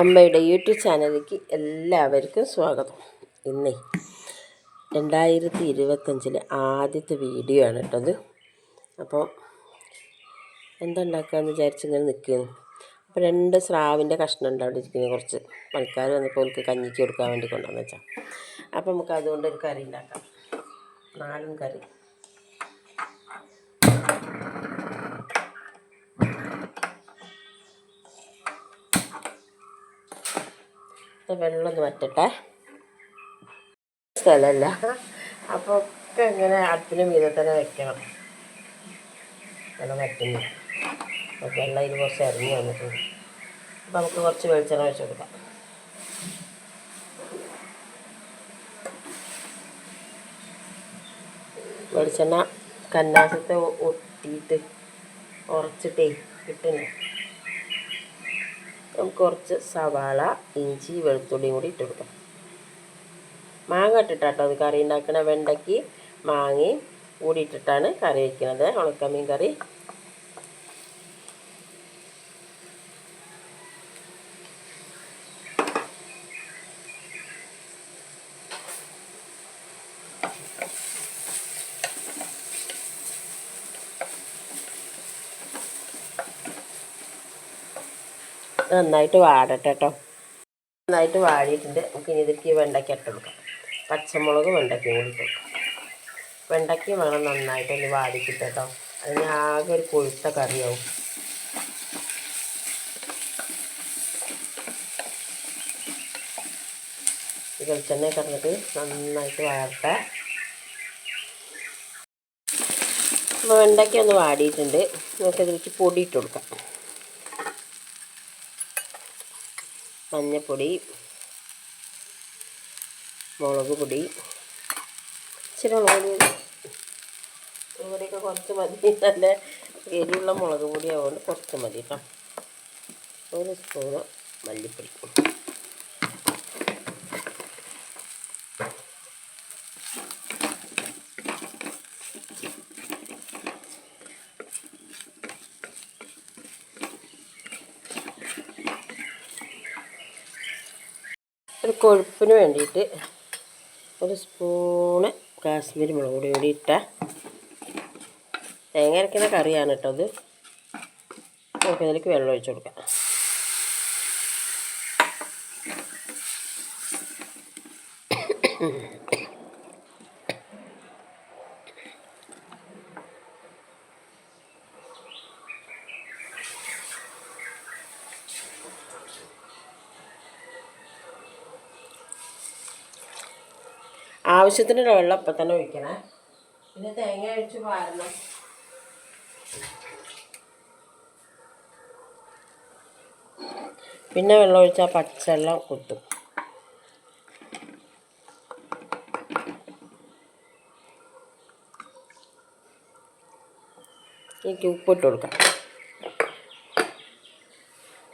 അമ്മയുടെ യൂട്യൂബ് ചാനലിലേക്ക് എല്ലാവർക്കും സ്വാഗതം. ഇന്നേ രണ്ടായിരത്തി ഇരുപത്തഞ്ചിലെ ആദ്യത്തെ വീഡിയോ ആണ് കേട്ടത് അപ്പോൾ എന്തുണ്ടാക്കാമെന്ന് വിചാരിച്ചിങ്ങനെ നിൽക്കുന്നു. അപ്പോൾ രണ്ട് സ്രാവിന്റെ കഷ്ണം ഉണ്ട് അവിടെ ഇരിക്കുന്നത് കുറച്ച് പണിക്കാർ വന്നപ്പോൾ അവർക്ക് കഞ്ഞിക്ക് കൊടുക്കാൻ വേണ്ടി കൊണ്ടുവന്നു വെച്ചാൽ അപ്പോൾ നമുക്ക് അതുകൊണ്ട് ഒരു കറി ഉണ്ടാക്കാം. നാലും കറി. വെള്ളം ഒന്ന് വറ്റട്ടെ. സ്ഥലമല്ല. അപ്പോൾ ഒക്കെ ഇങ്ങനെ അടുപ്പിന് മീതെ തന്നെ വെക്കണം. വെള്ളം വറ്റുന്നു. അപ്പോൾ വെള്ളം ഇതിൽ കുറച്ച് ഇറങ്ങി വന്നിട്ടുണ്ട്. അപ്പോൾ നമുക്ക് കുറച്ച് വെളിച്ചെണ്ണ വെച്ച് കൊടുക്കാം. വെളിച്ചെണ്ണ കന്നാസത്തെ ഒട്ടിയിട്ട് ഉറച്ചിട്ടേ കിട്ടുന്നു. നമുക്ക് കുറച്ച് സവാള ഇഞ്ചി വെളുത്തുള്ളിയും കൂടി ഇട്ട് കൊടുക്കാം. മാങ്ങ ഇട്ടിട്ടാട്ടോ അത് കറി ഉണ്ടാക്കണ. വെണ്ടയ്ക്ക് മാങ്ങയും കൂടി ഇട്ടിട്ടാണ് കറി വയ്ക്കുന്നത് ഉണക്കമീൻ കറി. നന്നായിട്ട് വാടട്ടെ കേട്ടോ നന്നായിട്ട് വാടിയിട്ടുണ്ട്. നമുക്ക് ഇനി ഇതിലേക്ക് വെണ്ടയ്ക്ക ഇട്ട് കൊടുക്കാം. പച്ചമുളക് വെണ്ടയ്ക്കയും കൂടി ഇട്ട് വെണ്ടയ്ക്ക വേണം നന്നായിട്ട് ഒന്ന് വാടിക്കിട്ട് കേട്ടോ അതിന് ആകെ ഒരു കൊഴുത്ത കറിയാവും. വെളിച്ചെണ്ണ കിടന്നിട്ട് നന്നായിട്ട് വാർത്ത വെണ്ടയ്ക്ക ഒന്ന് വാടിയിട്ടുണ്ട്. നമുക്ക് ഇതിലേക്ക് പൊടി ഇട്ട് കൊടുക്കാം. മഞ്ഞൾപ്പൊടി മുളക് പൊടി ഇച്ചിരി മുളക് പൊടി. ഇവിടെയൊക്കെ കുറച്ച് മതി. നല്ല എരിവുള്ള മുളക് പൊടി ആവുകൊണ്ട് കുറച്ച് മതി കേട്ടോ. ഒരു സ്പൂണ് മല്ലിപ്പൊടി. ഒരു കൊഴുപ്പിന് വേണ്ടിയിട്ട് ഒരു സ്പൂണ് കാശ്മീരി മുളക് പൊടി കൂടി ഇട്ട തേങ്ങ അരക്കുന്ന കറിയാണ് കേട്ടോ അത് നമുക്ക് ഇതിലേക്ക് വെള്ളം ഒഴിച്ചു കൊടുക്കാം. ആവശ്യത്തിനുള്ള വെള്ളം അപ്പം തന്നെ ഒഴിക്കണേ. പിന്നെ തേങ്ങ അഴിച്ച് പാരണം പിന്നെ വെള്ളം ഒഴിച്ചാൽ പച്ചവെള്ളം കുത്തും. എനിക്ക് ഉപ്പിട്ട് കൊടുക്കാം.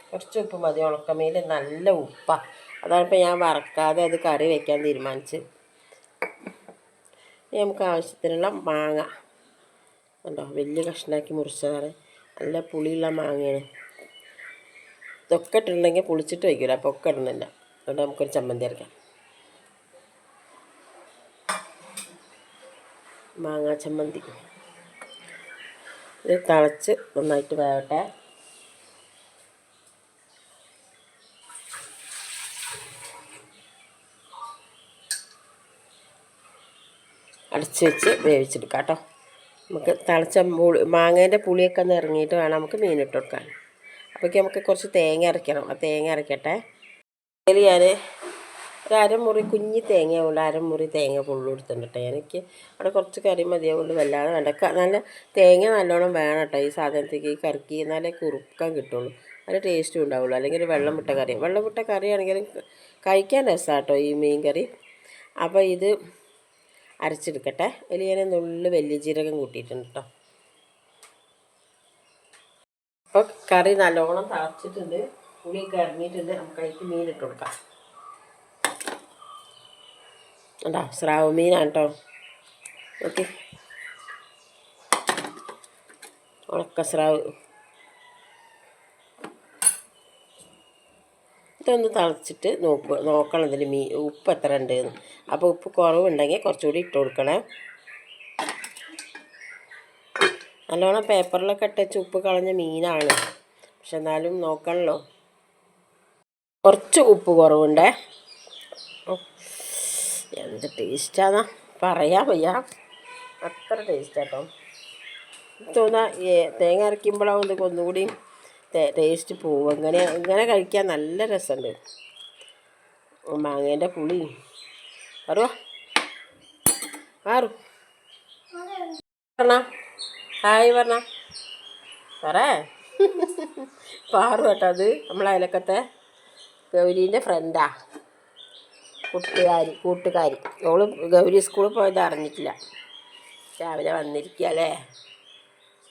കുറച്ച് ഉപ്പ് മതി. ഉണക്കമീൻ നല്ല ഉപ്പാണ് അതാണ് ഇപ്പോൾ ഞാൻ വറക്കാതെ അത് കറി വയ്ക്കാൻ തീരുമാനിച്ച് നമുക്ക് ആവശ്യത്തിനുള്ള മാങ്ങ. കണ്ടോ വലിയ കഷ്ണാക്കി മുറിച്ചതാണ്. നല്ല പുളിയുള്ള മാങ്ങയാണ്. ഇതൊക്കെ ഇട്ടിട്ടുണ്ടെങ്കിൽ പുളിച്ചിട്ട് വയ്ക്കില്ല അപ്പോൾ ഒക്കെ ഇടുന്നില്ല അതുകൊണ്ട് നമുക്കൊരു ചമ്മന്തി അരക്കാം. മാങ്ങാ ചമ്മന്തി. ഇത് തിളച്ച് നന്നായിട്ട് വേവട്ടെ. അടച്ച് വെച്ച് വേവിച്ചെടുക്കാം കേട്ടോ. നമുക്ക് തിളച്ച പുളി മാങ്ങേന്റെ പുളിയൊക്കെ ഒന്ന് ഇറങ്ങിയിട്ട് വേണം നമുക്ക് മീനിട്ട് കൊടുക്കാൻ. അപ്പോഴേക്കും നമുക്ക് കുറച്ച് തേങ്ങ അരയ്ക്കണം. ആ തേങ്ങ അരയ്ക്കട്ടെ. അതിൽ ഞാൻ ഒരു അരമുറി കുഞ്ഞി തേങ്ങ കൊണ്ട് അരമുറി തേങ്ങ പുള്ളു കൊടുത്തിട്ടുണ്ട് എനിക്ക് അവിടെ കുറച്ച് കറി മതിയാവുള്ളു. വല്ലാതെ വേണ്ട. നല്ല തേങ്ങ നല്ലോണം വേണം കേട്ടോ. ഈ സാധനത്തേക്ക് കറിക്ക് എന്നാലേ കുറുക്കാൻ കിട്ടുള്ളൂ. നല്ല ടേസ്റ്റും ഉണ്ടാവുള്ളൂ. അല്ലെങ്കിൽ വെള്ളം വിട്ട കറി. വെള്ളം വിട്ട കറിയാണെങ്കിലും കഴിക്കാൻ രസമാണ് കേട്ടോ ഈ മീൻ കറി. അപ്പോൾ ഇത് അരച്ചെടുക്കട്ടെ. അതിൽ ഞാൻ നുള്ളു വലിയ ജീരകം കൂട്ടിയിട്ടുണ്ട് കേട്ടോ അപ്പോൾ കറി നല്ലോണം തറച്ചിട്ടുണ്ട് പുളിയൊക്കെ ഇറങ്ങിയിട്ടുണ്ട് നമുക്ക് അതിലേക്ക് മീനിട്ട് കൊടുക്കാം. ഉണ്ടോ സ്രാവ് മീനാണ് കേട്ടോ ഓക്കെ ഉണക്ക സ്രാവ്. ഇതൊന്ന് തിളച്ചിട്ട് നോക്കുക നോക്കണം ഇതിൽ മീ ഉപ്പ് എത്ര ഉണ്ട് അപ്പോൾ ഉപ്പ് കുറവുണ്ടെങ്കിൽ കുറച്ചുകൂടി ഇട്ട് കൊടുക്കണേ. നല്ലോണം പേപ്പറിലൊക്കെ ഇട്ടച്ച് ഉപ്പ് കളഞ്ഞ മീനാണ്. പക്ഷെ എന്നാലും നോക്കണല്ലോ. കുറച്ച് ഉപ്പ് കുറവുണ്ടേ. എന്ത് ടേസ്റ്റാന്നാ പറയാൻ വയ്യ. അത്ര ടേസ്റ്റ് കേട്ടോ തോന്നാ തേങ്ങ അരയ്ക്കുമ്പോഴാവും ഇതൊക്കെ ഒന്നുകൂടി ടേസ്റ്റ് പോവും. അങ്ങനെ ഇങ്ങനെ കഴിക്കാൻ നല്ല രസമുണ്ട് മാങ്ങേന്റെ പുളി. അറിയോ ആറു പറഞ്ഞ ഹായ് പറഞ്ഞ പറ. പാറു കേട്ടോ അത്. നമ്മളെ അയലക്കത്തെ ഗൗരീന്റെ ഫ്രണ്ടാ കൂട്ടുകാരി കൂട്ടുകാരി. ഓൾ ഗൗരി സ്കൂളിൽ പോയത് അറിഞ്ഞിട്ടില്ല. രാവിലെ വന്നിരിക്കുക അല്ലേ?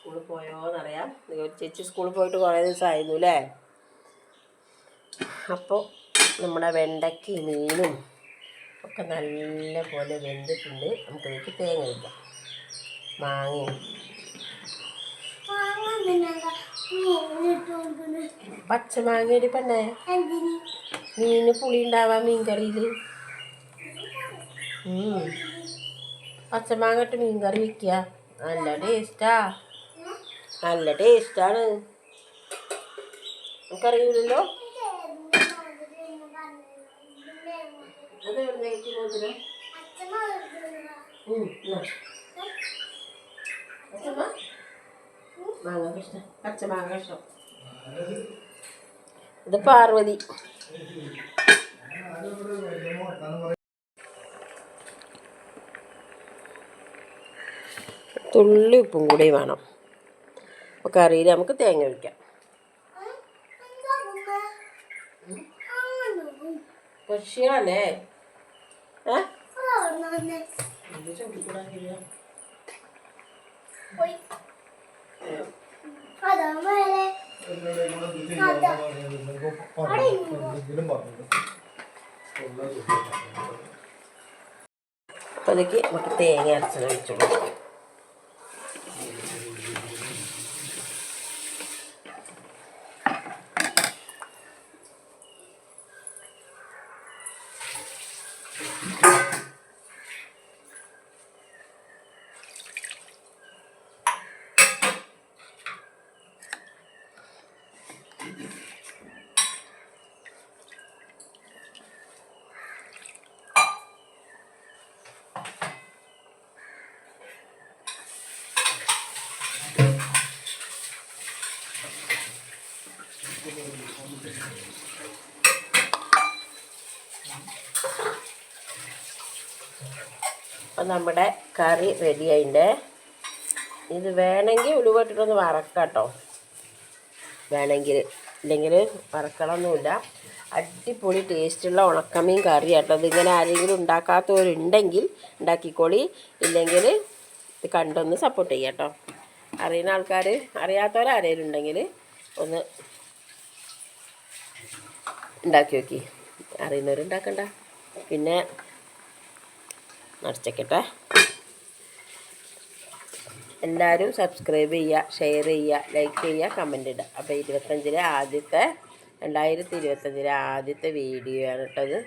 സ്കൂളിൽ പോയോന്നറിയാം. ഒരു ചേച്ചി സ്കൂളിൽ പോയിട്ട് കുറേ ദിവസമായിരുന്നു അല്ലേ? അപ്പോൾ നമ്മുടെ വെണ്ടയ്ക്ക് മീനും ഒക്കെ നല്ല പോലെ വെന്തിട്ടുണ്ട്. നമുക്കിതിലേക്ക് തേങ്ങ വയ്ക്കാം മാങ്ങയും. ഒരു പെണ്ണേ. മീന് പുളി ഉണ്ടാവാം മീൻ കറിയിൽ പച്ചമാങ്ങ ഇട്ട് മീൻ കറി വെക്കുക. നല്ല ടേസ്റ്റാ. നല്ല ടേസ്റ്റാണ്. നമുക്കറിയില്ലല്ലോ ഇത് പാർവതി. തുള്ളി ഉപ്പും കൂടി വേണം. അപ്പോൾ കറിയിൽ നമുക്ക് തേങ്ങ ഒഴിക്കാം. പക്ഷിയാണേ അപ്പോഴേക്ക് നമുക്ക് തേങ്ങ അരച്ചത് ഒഴിച്ചു കൊടുക്കാം അപ്പം നമ്മുടെ കറി റെഡി ആയിന്റെ. ഇത് വേണമെങ്കിൽ ഉലുവട്ടിട്ടൊന്ന് വറക്കാം കേട്ടോ വേണമെങ്കിൽ ഇല്ലെങ്കിൽ വറക്കണമൊന്നുമില്ല അടിപൊളി ടേസ്റ്റുള്ള ഉണക്കമീൻ കറി കേട്ടോ ഇതിങ്ങനെ ആരെങ്കിലും ഉണ്ടാക്കാത്തവരുണ്ടെങ്കിൽ ഉണ്ടാക്കിക്കോളി. ഇല്ലെങ്കിൽ ഇത് കണ്ടൊന്ന് സപ്പോർട്ട് ചെയ്യാം കേട്ടോ അറിയുന്ന ആൾക്കാർ അറിയാത്തവരാരേലും ഉണ്ടെങ്കിൽ ഒന്ന് ഉണ്ടാക്കി നോക്കി. അറിയുന്നവരുണ്ടാക്കണ്ട പിന്നെ നിറച്ചേക്കട്ടെ എല്ലാവരും സബ്സ്ക്രൈബ് ചെയ്യുക ഷെയർ ചെയ്യുക ലൈക്ക് ചെയ്യുക കമന്റ് ഇടുക. അപ്പോൾ ഇരുപത്തഞ്ചിലെ ആദ്യത്തെ രണ്ടായിരത്തി ഇരുപത്തഞ്ചിലെ ആദ്യത്തെ വീഡിയോ ആണ് കേട്ടത്